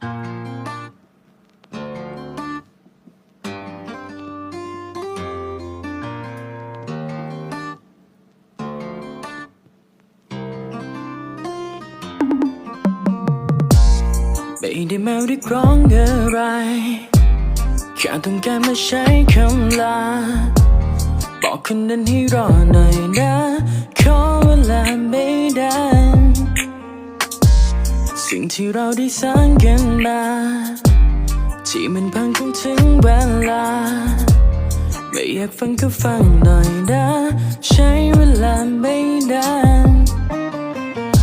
ไม่ได้มาเรียกร้องอะไรแค่ต้องการมาใช้คำลา บอกคนนั้นให้รอหน่อยนะ ขอเวลาไม่ สิ่งที่เราได้สร้างกันมา ที่มันพังคงถึงเวลา ไม่อยากฟังก็ฟังหน่อยนะ ใช้เวลาไม่นาน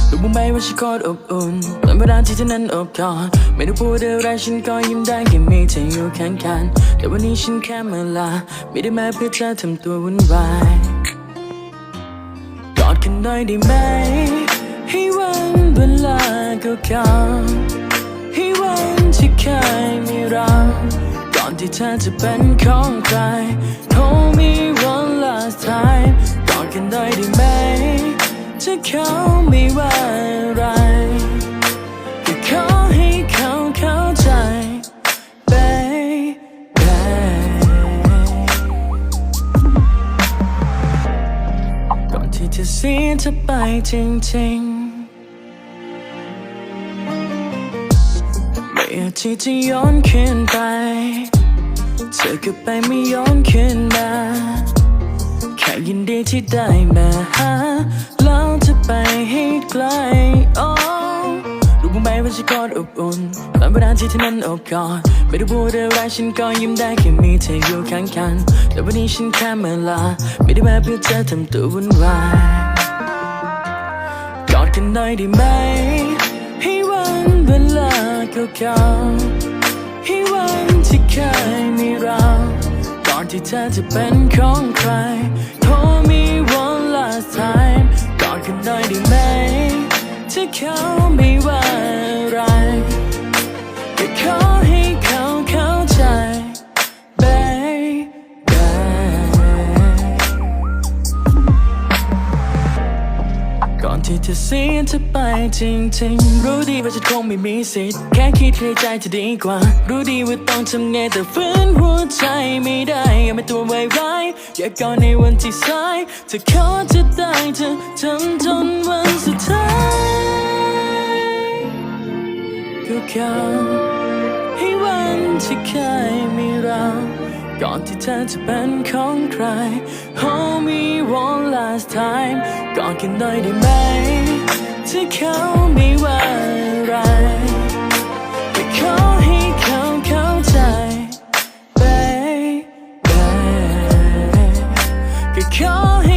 รู้บ้างไหมว่าฉันโคตรอบอุ่นและเวลาที่เธอนั้นอบกอดไม่ต้องพูดอะไรฉันก็ยิ้มได้แค่มีเธออยู่ข้างกัน แต่วันนี้ฉันแค่มาลา ไม่ได้มาเพื่อจะทำตัววุ่นวายกอดกันหน่อยได้ไหมให้วันเวลา ก่าๆให้วันที่เคยมีเราก่อนที่เธอจะเป็นของใคร Hold me one last time กอดกันหน่อยได้ไหมถ้าเขาไม่ว่าอะไรก็ขอให้เขาเข้าใจ baby ก่อนที่จะเสียเธอไปจริง ๆไม่อาจที่จะย้อนคืนไป เธอก็ไปไม่ย้อนคืนมา แค่ยินดีที่ได้มาหาแล้วจะไปให้ไกลโอ้รู้บ้างไหมว่าฉันโคตรอบอุ่นตอนเวลาที่เธอนั้นอบกอดไม่ได้พูดอะไรฉันก็ยิ้มได้แค่มีเธออยู่ข้างกัน แต่วันนี้ฉันแค่มาลา ไม่ได้มาเพื่อจะทำตัววุ่นวายกอดกันหน่อยได้ไหมให้วันเวลา เก่าๆให้วันที่เคยมีเรา ก่อนที่เธอจะเป็นของใครโทรมี ที่จะเสียเธอไปจริงๆ รู้ดีว่าฉันคงไม่มีสิทธิ์แค่คิดให้ใจจะดีกว่า รู้ดีว่าต้องทำไงแต่ฝืนหัวใจไม่ได้อย่ามาตัวไว้ร้ายอย่าก่อนในวันที่สายเธอขอจะได้เธอทำจนวันสุดท้ายก็เขาให้วันที่เคย ก่อนที่เธอจะเป็นของใคร Hold me one last time ก่อนกันหน่อยได้ไหม ที่เขาไม่ว่าอะไรก็ขอให้เขาเข้าใจ baby ก็ขอให้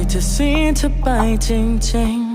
baby ก่อนที่เธอเสียเธอไปจริงๆ